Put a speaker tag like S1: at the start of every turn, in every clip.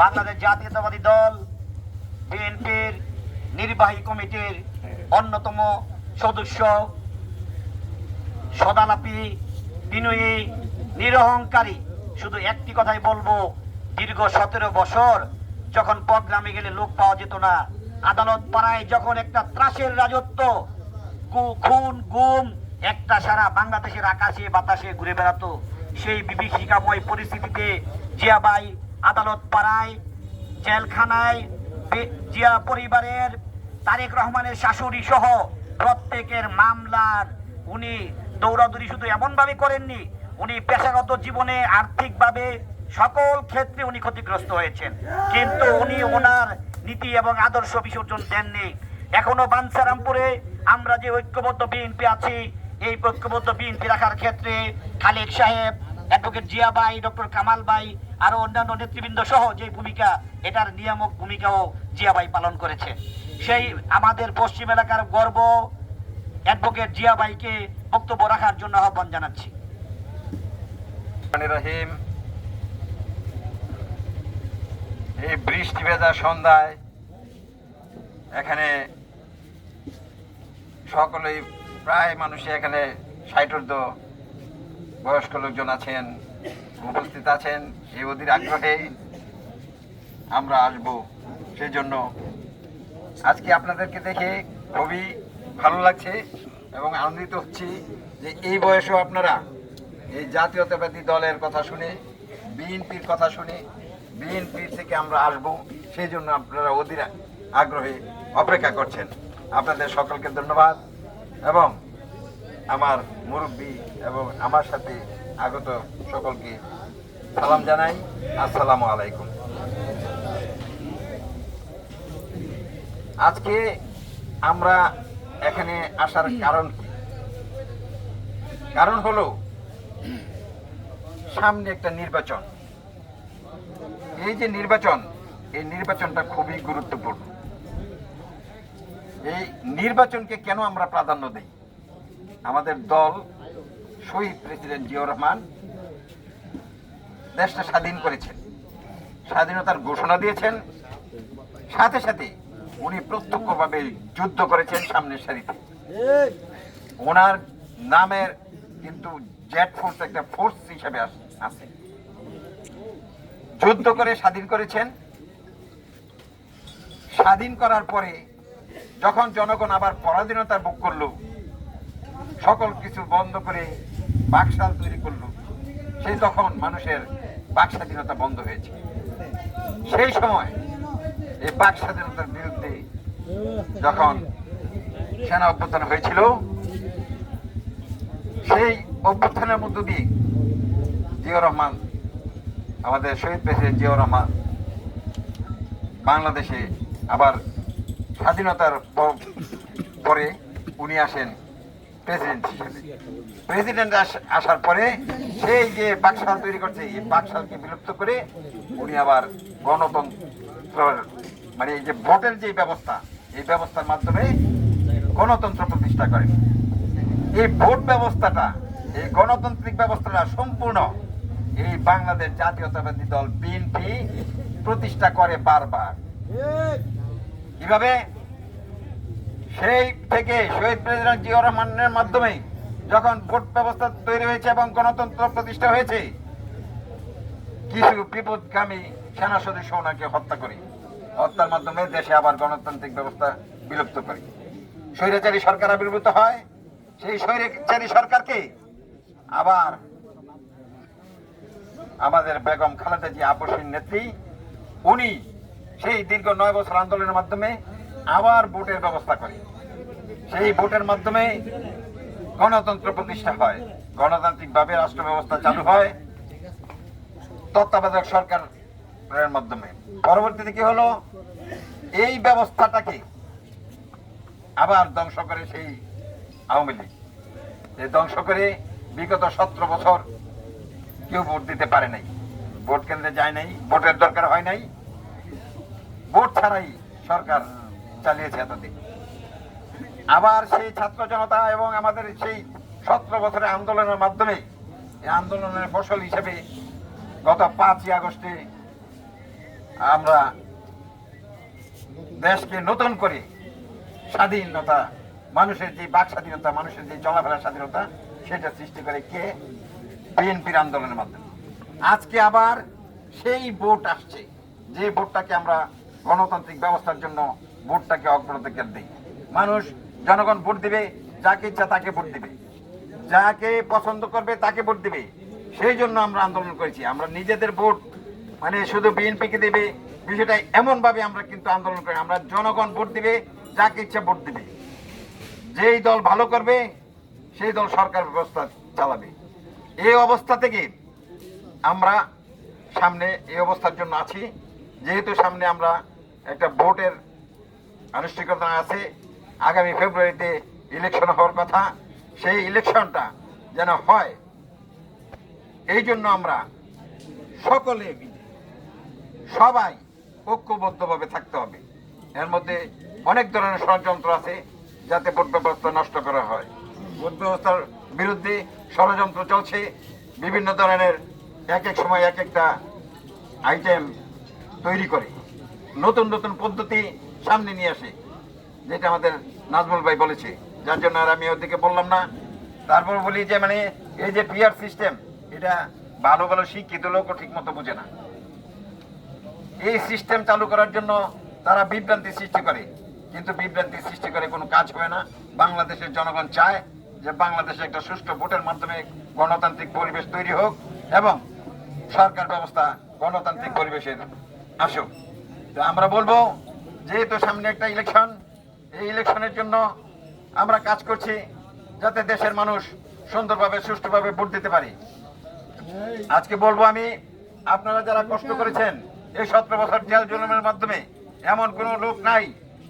S1: বাংলাদেশ জাতীয়তাবাদী দল, বিএনপির নির্বাহী কমিটির অন্যতম সদস্য সদালাপি, বিনয়ী, নিরহংকারী। শুধু একটি কথাই বলব, দীর্ঘ সতেরো বছর যখন প্রোগ্রামে গেলে লোক পাওয়া যেত না, আদালত পাড়ায় যখন একটা ত্রাসের রাজত্ব খুন, গুম, একটা সারা বাংলাদেশের আকাশে বাতাসে ঘুরে বেড়াতো, সেই বিভীষিকাময় পরিস্থিতিতে জিয়াবাই আদালত পাড়ায়, জেলখানায় জিয়া পরিবারের তারেক রহমানের শাশুড়ি সহ প্রত্যেকের মামলার উনি দৌড়াদৌড়ি শুধু এমনভাবে করেননি, উনি পেশাগত জীবনে আর্থিকভাবে সকল ক্ষেত্রে উনি ক্ষতিগ্রস্ত হয়েছেন। কিন্তু উনি ওনার নীতি এবং আদর্শ বিসর্জন দেননি। এখনও বাঞ্ছারামপুরে আমরা যে ঐক্যবদ্ধ বিএনপি আছি, এই ঐক্যবদ্ধ বিএনপি রাখার ক্ষেত্রে খালেক সাহেব, অ্যাডভোকেট জিয়া ভাই, ডক্টর কামাল ভাই আরও অন্যান্য নেতৃবৃন্দ সহ যে ভূমিকা, এটার নিয়ামক ভূমিকাও জিয়াবাই পালন করেছে। সেই আমাদের পশ্চিম এলাকার গর্ব অ্যাডভোকেট জিয়াবাইকে বক্তব্য রাখার জন্য আহ্বান জানাচ্ছি।
S2: রহিম, এই বৃষ্টি ভেজা সন্ধ্যায় এখানে সকলেই, প্রায় মানুষই এখানে ষাটোর্ধ বয়স্ক লোকজন আছেন। উপস্থিত আছেন এই অধীর আগ্রহে আমরা আসব। সেই জন্য আজকে আপনাদেরকে দেখে খুবই ভালো লাগছে এবং আনন্দিত হচ্ছি যে এই বয়সেও আপনারা এই জাতীয়তাবাদী দলের কথা শুনে, বিএনপির কথা শুনে বিএনপি থেকে আমরা আসব। সেই জন্য আপনারা অধীর আগ্রহে অপেক্ষা করছেন। আপনাদের সকলকে ধন্যবাদ এবং আমার মুরব্বী এবং আমার সাথে আগত সকলকে সালাম জানাই। আসসালামু আলাইকুম। আজকে আমরা এখানে আসার কারণ কি? কারণ হলো, সামনে একটা নির্বাচন। এই যে নির্বাচন, এই নির্বাচনটা খুবই গুরুত্বপূর্ণ। এই নির্বাচনকে কেন আমরা প্রাধান্য দিই? আমাদের দল শহীদ প্রেসিডেন্ট জিয়াউর রহমান দেশটা স্বাধীন করেছেন, স্বাধীনতার ঘোষণা দিয়েছেন, সাথে সাথে উনি প্রত্যক্ষভাবে যুদ্ধ করেছেন সামনের সারিতে। ওনার নামের কিন্তু জেট ফোর্স একটা ফোর্স হিসাবে আছে। যুদ্ধ করে স্বাধীন করেছেন। স্বাধীন করার পরে যখন জনগণ আবার পরাধীনতা ভোগ করল সকল কিছু বন্ধ করে বাকশাল তৈরি করল। সেই তখন মানুষের বাক স্বাধীনতা বন্ধ হয়েছে। সেই সময় এই বাক স্বাধীনতার বিরুদ্ধে যখন সেনা অভ্যুত্থান হয়েছিল, সেই অভ্যুত্থানের মধ্য দিয়ে জিয়াউর রহমান, আমাদের শহীদ প্রেসিডেন্ট জিয়াউর রহমান বাংলাদেশে আবার স্বাধীনতার পরে উনি আসেন প্রেসিডেন্ট প্রেসিডেন্ট আস- আসার পরে সেই যে বাকশাল তৈরি করছে, এই বাকশালকে বিলুপ্ত করে উনি আবার গণতন্ত্র মানে এই যে ভোটের যে ব্যবস্থা, এই ব্যবস্থার মাধ্যমে গণতন্ত্র প্রতিষ্ঠা করেন। এই ভোট ব্যবস্থাটা, এই গণতান্ত্রিক ব্যবস্থাটা সম্পূর্ণ এই বাংলাদেশ জাতীয়তাবাদী দল বিএনপি প্রতিষ্ঠা করে বারবার। কীভাবে? সেই থেকে শহীদ প্রেসিডেন্ট জিয়াউর রহমানের মাধ্যমে যখন ভোট ব্যবস্থা তৈরি হয়েছে এবং গণতন্ত্র প্রতিষ্ঠা হয়েছে, কিছু বিপদগামী সেনা সদস্য ওনাকে হত্যা করে। হত্যার মাধ্যমে দেশে আবার গণতান্ত্রিক ব্যবস্থা বিলুপ্ত করে। স্বৈরাচারী সরকার আবির্ভূত হয়, সেই স্বৈরাচারী সরকারকে আবার আমাদের বেগম খালেদা জি আপসীর নেত্রী, উনি সেই দীর্ঘ নয় বছর আন্দোলনের মাধ্যমে আবার ভোটের ব্যবস্থা করে সেই ভোটের মাধ্যমে গণতন্ত্র প্রতিষ্ঠা হয়। গণতান্ত্রিকভাবে রাষ্ট্র ব্যবস্থা চালু হয় তত্ত্বাবধায়ক সরকারের মাধ্যমে। পরবর্তীতে কি হলো? এই ব্যবস্থাটাকে আবার ধ্বংস করে সেই আওয়ামী লীগ। ধ্বংস করে বিগত সতেরো বছর কেউ ভোট দিতে পারে নাই। ভোট কেন্দ্রে যায় নাই, ভোটের দরকার হয় নাই। ভোট ছাড়াই সরকার চালিয়েছে এতদিন। আবার সেই ছাত্র জনতা এবং আমাদের সেই সতেরো বছরের আন্দোলনের মাধ্যমে এই আন্দোলনের ফসল হিসেবে গত পাঁচই আগস্টে আমরা দেশকে নতুন করে স্বাধীনতা, মানুষের যে বাক স্বাধীনতা, মানুষের যে চলাফেরার স্বাধীনতা, সেটা সৃষ্টি করে কে? বিএনপির আন্দোলনের মাধ্যমে। আজকে আবার সেই ভোট আসছে। যে ভোটটাকে আমরা গণতান্ত্রিক ব্যবস্থার জন্য ভোটটাকে অগ্রাধিকার দিই। মানুষ জনগণ ভোট দিবে, যাকে ইচ্ছা তাকে ভোট দিবে। যাকে পছন্দ করবে তাকে ভোট দিবে। সেই জন্য আমরা আন্দোলন করেছি। আমরা নিজেদের ভোট মানে শুধু বিএনপিকে দেবে, বিষয়টা এমন ভাবে আমরা কিন্তু আন্দোলন করি। আমরা জনগণ ভোট দিবে, যাকে ইচ্ছা ভোট দিবে। যেই দল ভালো করবে, সেই দল সরকার ব্যবস্থা চালাবে। এই অবস্থা থেকে আমরা সামনে এই অবস্থার জন্য আছি। যেহেতু সামনে আমরা একটা ভোটের আনুষ্ঠানিকতা আছে আগামী ফেব্রুয়ারিতে ইলেকশন হওয়ার কথা, সেই ইলেকশনটা যেন হয়, এই জন্য আমরা সকলে মিলে, সবাই ঐক্যবদ্ধভাবে থাকতে হবে। এর মধ্যে অনেক ধরনের ষড়যন্ত্র আছে, যাতে ভোট ব্যবস্থা নষ্ট করা হয়। ভোট ব্যবস্থার বিরুদ্ধে ষড়যন্ত্র চলছে, বিভিন্ন ধরনের এক এক সময় এক একটা আইটেম তৈরি করে, নতুন নতুন পদ্ধতি সামনে নিয়ে আসে। যেটা আমাদের নাজমুল ভাই বলেছে। যার জন্য আর আমি ওদিকে বললাম না। তারপর বলি যে মানে এই যে পিয়ার সিস্টেম এটা ভালো ভালো শিক্ষিত লোকও ঠিক মতো বুঝে না। এই সিস্টেম চালু করার জন্য তারা বিভ্রান্তি সৃষ্টি করে। কিন্তু বিভ্রান্তি সৃষ্টি করে কোনো কাজ হয় না। বাংলাদেশের জনগণ চায় যে, বাংলাদেশে একটা সুষ্ঠু ভোটের মাধ্যমে গণতান্ত্রিক পরিবেশ তৈরি হোক এবং সরকার ব্যবস্থা গণতান্ত্রিক পরিবেশের আসুক। তো আমরা বলব, যেহেতু সামনে একটা ইলেকশন এই ইলেকশনের জন্য আমরা কাজ করছি যাতে দেশের মানুষ সুন্দরভাবে, সুষ্ঠুভাবে ভোট দিতে পারি। আজকে বলব আমি, আপনারা যারা কষ্ট করেছেন এই সতেরো বছর জেল জুলুমের মাধ্যমে, এমন কোনো লোক নাই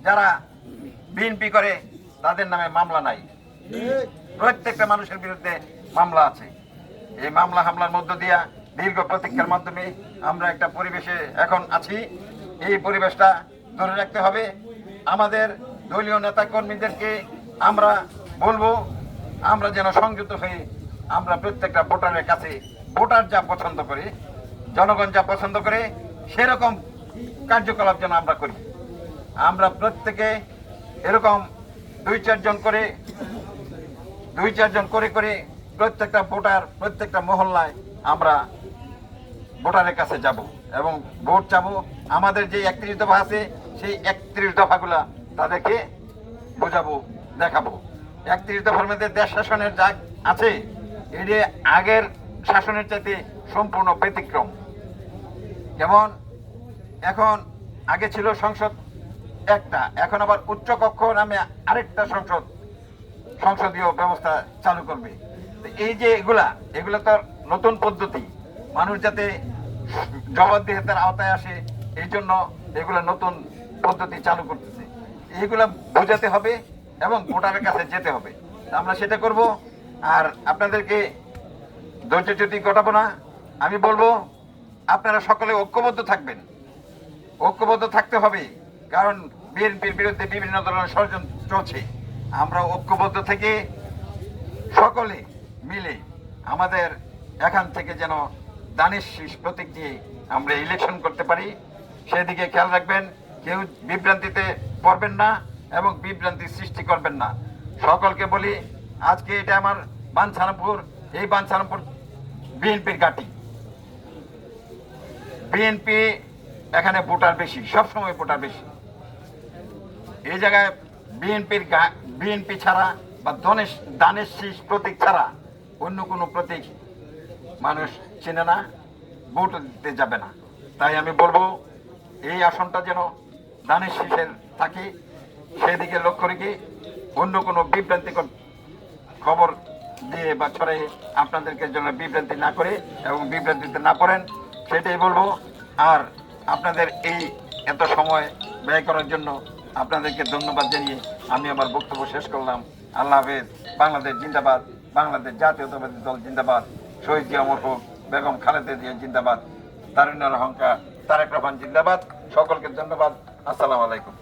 S2: যারা বিএনপি করে, তাদের নামে মামলা নাই। প্রত্যেকটা মানুষের বিরুদ্ধে মামলা আছে। এই মামলা হামলার মধ্য দিয়া দীর্ঘ প্রতীক্ষার মাধ্যমে আমরা একটা পরিবেশে এখন আছি। এই পরিবেশটা ধরে রাখতে হবে। আমাদের দলীয় নেতা কর্মীদেরকে আমরা বলব, আমরা যেন সংযুক্ত হয়ে আমরা প্রত্যেকটা ভোটারের কাছে ভোটার যা পছন্দ করে, জনগণ যা পছন্দ করে, সেরকম কার্যকলাপ যেন আমরা করি। আমরা প্রত্যেকে এরকম দুই চারজন করে, দুই চারজন করে করে প্রত্যেকটা ভোটার, প্রত্যেকটা মহল্লায় আমরা ভোটারের কাছে যাব এবং ভোট চাবো। আমাদের যে একত্রিশ দফা আছে, সেই একত্রিশ দফাগুলা তাদেরকে বোঝাবো, দেখাবো। একত্রিশ দফার মধ্যে দেশ শাসনের যা আছে এটি আগের শাসনের চাইতে সম্পূর্ণ ব্যতিক্রম। যেমন, এখন আগে ছিল সংসদ একটা, এখন আবার উচ্চ কক্ষ নামে আরেকটা সংসদ, সংসদীয় ব্যবস্থা চালু করবে। এই যে এগুলা, এগুলো তো নতুন পদ্ধতি। মানুষ যাতে জবাবদিহিতার আওতায় আসে, এই জন্য এগুলো নতুন পদ্ধতি চালু করতেছে এইগুলা বোঝাতে হবে এবং ভোটারের কাছে যেতে হবে। আমরা সেটা করব। আর আপনাদেরকে ধৈর্যচ্যুতি ঘটাবো না আমি বলব, আপনারা সকলে ঐক্যবদ্ধ থাকবেন। ঐক্যবদ্ধ থাকতে হবে, কারণ বিএনপির বিরুদ্ধে বিভিন্ন ধরনের ষড়যন্ত্র চলছে। আমরা ঐক্যবদ্ধ থেকে সকলে মিলে আমাদের এখান থেকে যেন দানের শীষ প্রতীক দিয়ে আমরা ইলেকশন করতে পারি। সেদিকে খেয়াল রাখবেন। কেউ বিভ্রান্তিতে পড়বেন না এবং বিভ্রান্তি সৃষ্টি করবেন না। সকলকে বলি, আজকে এটা আমার বাঞ্ছারামপুর এই বাঞ্ছারামপুর বিএনপির ঘাঁটি। বিএনপি এখানে ভোটার বেশি, সবসময় ভোটার বেশি। এই জায়গায় বিএনপির বিএনপি ছাড়া বা দনেশ দানের শীষ প্রতীক ছাড়া অন্য কোনো প্রতীক মানুষ চেনে না, ভোট দিতে যাবে না। তাই আমি বলব, এই আসনটা যেন দানের শীষের থাকি, সেদিকে লক্ষ্য রেখে অন্য কোনো বিভ্রান্তিকর খবর দিয়ে বা ছড়ে আপনাদেরকে যেন বিভ্রান্তি না করে এবং বিভ্রান্তিতে না পড়েন, সেটাই বলব। আর আপনাদের এই এত সময় ব্যয় করার জন্য আপনাদেরকে ধন্যবাদ জানিয়ে আমি আমার বক্তব্য শেষ করলাম। আল্লাহ হাফেজ। বাংলাদেশ জিন্দাবাদ। বাংলাদেশ জাতীয়তাবাদী দল জিন্দাবাদ। শহীদ জিয়া হোক, বেগম খালেদা জিয়া জিন্দাবাদ। তারুণ্যের অহংকার, তারেক রহমান জিন্দাবাদ। সকলকে ধন্যবাদ। আসসালামু আলাইকুম!